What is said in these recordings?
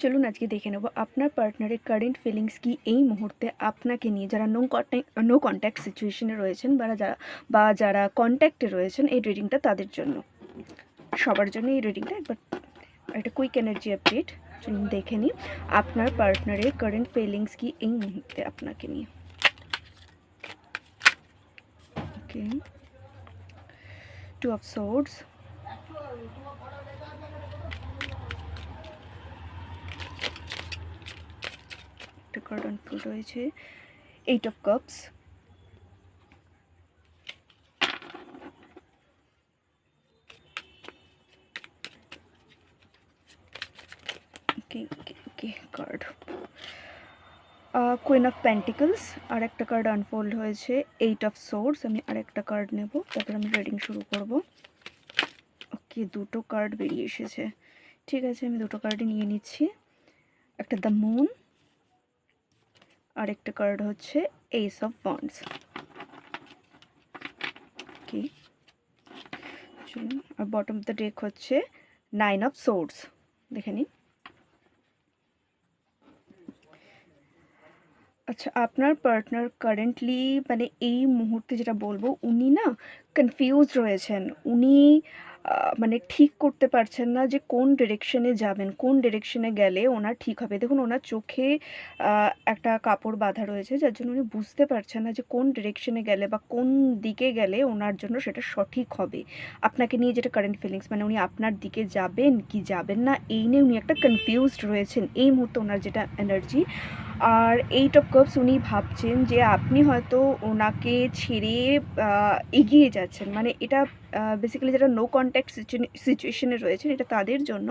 চলুন আজকে দেখে নেব আপনার পার্টনারের কারেন্ট ফিলিংস কি এই মুহূর্তে আপনাকে নিয়ে যারা নো নো কন্ট্যাক্ট সিচুয়েশনে রয়েছেন বা যারা বা যারা কন্ট্যাক্টে রয়েছেন এই রিডিংটা তাদের জন্য। সবার জন্য এই রিডিংটা একবার একটা কুইক এনার্জি আপডেট চলুন দেখে নিই আপনার পার্টনারের কারেন্ট ফিলিংস কি এই মুহূর্তে আপনাকে নিয়ে। ওকে টু অফ সোর্ডস একটা কার্ড আনফোল্ড হয়েছে eight of cups okay okay card queen of pentacles আর একটা কার্ড আনফোল্ড হয়েছে এইট অফ সোর্স আমি আর একটা কার্ড নেব, তারপর আমি রিডিং শুরু করব। ওকে দুটো কার্ড বেরিয়ে এসেছে। ঠিক আছে, আমি দুটো কার্ডই নিয়ে নিচ্ছি। একটা দ্য মুন আরেকটা কার্ড হচ্ছে এইস অফ বন্ডস কি চলুন, আর বটম অফ দ্য ডেক হচ্ছে নাইন অফ সোর্স দেখে নিন আচ্ছা আপনার পার্টনার কারেন্টলি মানে এই মুহূর্তে যেটা বলব, উনি না কনফিউজড রয়েছেন। উনি মানে ঠিক করতে পারছেন না যে কোন ডিরেকশনে যাবেন, কোন ডিরেকশনে গেলে ওনার ঠিক হবে। দেখুন, ওনার চোখে একটা কাপড় বাঁধা রয়েছে, যার জন্য উনি বুঝতে পারছেন না যে কোন ডিরেকশনে গেলে বা কোন দিকে গেলে ওনার জন্য সেটা সঠিক হবে। আপনাকে নিয়ে যেটা কারেন্ট ফিলিংস মানে উনি আপনার দিকে যাবেন কি যাবেন না, এই নিয়ে উনি একটা কনফিউজড রয়েছেন। এই মুহূর্তে ওনার যেটা এনার্জি আর এইট অফ কাপস উনি ভাবছেন যে আপনি হয়তো ওনাকে ছেড়ে এগিয়ে যাচ্ছেন। মানে এটা বেসিক্যালি যারা নো কন্ট্যাক্ট সিচুয়েশনে রয়েছেন, এটা তাদের জন্য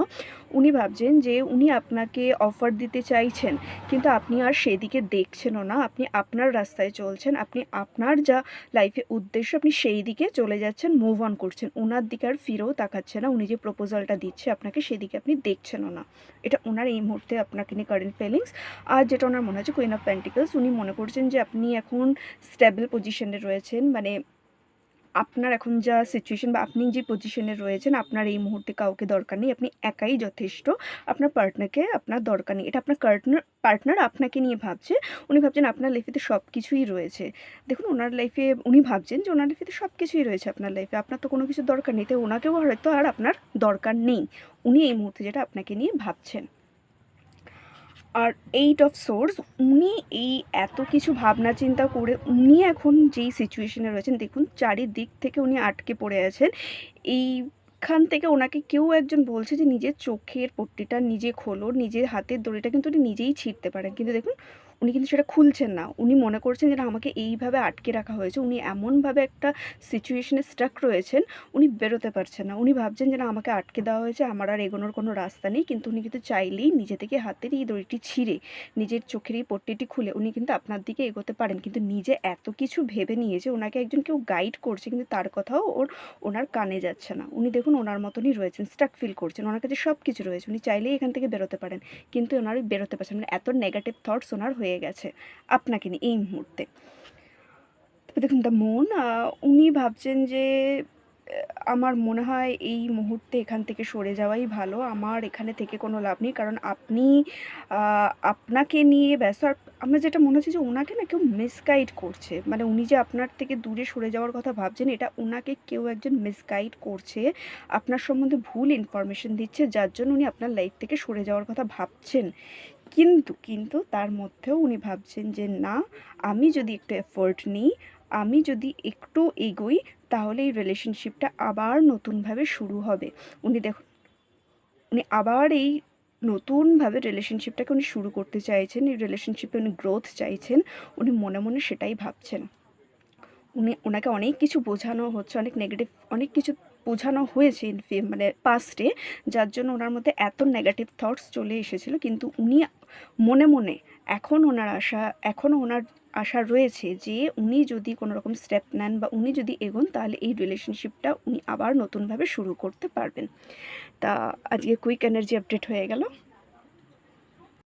উনি ভাবছেন যে উনি আপনাকে অফার দিতে চাইছেন, কিন্তু আপনি আর সেদিকে দেখছেনও না। আপনি আপনার রাস্তায় চলছেন, আপনি আপনার যা লাইফে উদ্দেশ্য, আপনি সেই দিকে চলে যাচ্ছেন মুভ অন করছেন। ওনার দিকে আর ফিরেও তাকাচ্ছে না, উনি যে প্রপোজালটা দিচ্ছে, আপনাকে সেদিকে আপনি দেখছেনও না। এটা ওনার এই মুহূর্তে আপনাকে নিয়ে কারেন্ট ফিলিংস আর যেটা ওনার মনে হচ্ছে কুইন অফ প্যান্টিকলস উনি মনে করছেন যে আপনি এখন স্টেবল পজিশনে রয়েছেন মানে আপনার এখন যা সিচুয়েশন বা আপনি যে পজিশনে রয়েছেন, আপনার এই মুহূর্তে কাউকে দরকার নেই, আপনি একাই যথেষ্ট আপনার পার্টনারকে আপনার দরকার নেই। এটা আপনার পার্টনার পার্টনার আপনাকে নিয়ে ভাবছে, উনি ভাবছেন আপনার লাইফেতে সব কিছুই রয়েছে। দেখুন, ওনার লাইফে উনি ভাবছেন যে ওনার লাইফেতে সব কিছুই রয়েছে আপনার লাইফে আপনার তো কোনো কিছু দরকার নেই তাই ওনাকেও হয়তো আর আপনার দরকার নেই। উনি এই মুহূর্তে যেটা আপনাকে নিয়ে ভাবছেন। আর এইট অফ সোর্স উনি এই এত কিছু ভাবনা চিন্তা করে উনি এখন যেই সিচুয়েশনে রয়েছেন, দেখুন চারিদিক থেকে উনি আটকে পড়ে আছেন। এই খান থেকে ওনাকে কেউ একজন বলছে যে, নিজের চোখের পট্টিটা নিজে খোলো, নিজের হাতের দড়িটা কিন্তু উনি নিজেই ছিঁড়তে পারেন। কিন্তু দেখুন উনি কিন্তু সেটা খুলছেন না। উনি মনে করছেন যে আমাকে এইভাবে আটকে রাখা হয়েছে। উনি এমনভাবে একটা সিচুয়েশনে স্টাক রয়েছেন, উনি বেরোতে পারছেন না। উনি ভাবছেন যে আমাকে আটকে দেওয়া হয়েছে, আমার আর এগোনোর কোনো রাস্তা নেই। কিন্তু উনি কিন্তু চাইলেই নিজে থেকে হাতের এই দড়িটি ছিঁড়ে, নিজের চোখের এই পট্টিটি খুলে উনি কিন্তু আপনার দিকে এগোতে পারেন। কিন্তু নিজে এত কিছু ভেবে নিয়েছে, ওনাকে একজন কেউ গাইড করছে, কিন্তু তার কথাও ওর, ওনার কানে যাচ্ছে না। উনি দেখুন ওনার মতনই রয়েছেন স্টাক ফিল করছেন। ওনার কাছে সব কিছু রয়েছে। উনি চাইলেই এখান থেকে বেরোতে পারেন, কিন্তু ওনার বেরোতে পারছেন। মানে এত নেগেটিভ থটস ওনার হয়ে গেছে আপনাকে নিয়ে এই মুহূর্তে। তবে দেখুন দ্য মন উনি ভাবছেন যে আমার মনে হয় এই মুহূর্তে এখান থেকে সরে যাওয়াই ভালো। আমার এখানে থেকে কোনো লাভ নেই, কারণ আপনি আপনাকে নিয়ে ব্যস্ত। আর আমার যেটা মনে হচ্ছে যে ওনাকে না কেউ মিসগাইড করছে। মানে উনি যে আপনার থেকে দূরে সরে যাওয়ার কথা ভাবছেন, এটা ওনাকে কেউ একজন মিসগাইড করছে, আপনার সম্বন্ধে ভুল ইনফরমেশন দিচ্ছে, যার জন্য উনি আপনার লাইফ থেকে সরে যাওয়ার কথা ভাবছেন। কিন্তু কিন্তু তার মধ্যেও উনি ভাবছেন যে, না, আমি যদি একটু এফোর্ট নিই, আমি যদি একটু এগোই, তাহলে এই রিলেশনশিপটা আবার নতুনভাবে শুরু হবে। উনি দেখুন, উনি আবার এই নতুনভাবে রিলেশনশিপটাকে উনি শুরু করতে চাইছেন, এই রিলেশনশিপে উনি গ্রোথ চাইছেন, উনি মনে মনে সেটাই ভাবছেন। উনি, ওনাকে অনেক কিছু বোঝানো হচ্ছে, অনেক নেগেটিভ অনেক কিছু বোঝানো হয়েছে মানে পাস্টে যার জন্য ওনার মধ্যে এত নেগেটিভ থটস চলে এসেছিল। কিন্তু উনি মনে মনে এখন ওনার আশা এখনও ওনার আশা রয়েছে যে উনি যদি কোনো রকম স্টেপ নেন বা উনি যদি এগোন, তাহলে এই রিলেশনশিপটা উনি আবার নতুনভাবে শুরু করতে পারবেন। তা আজকে কুইক এনার্জি আপডেট হয়ে গেল।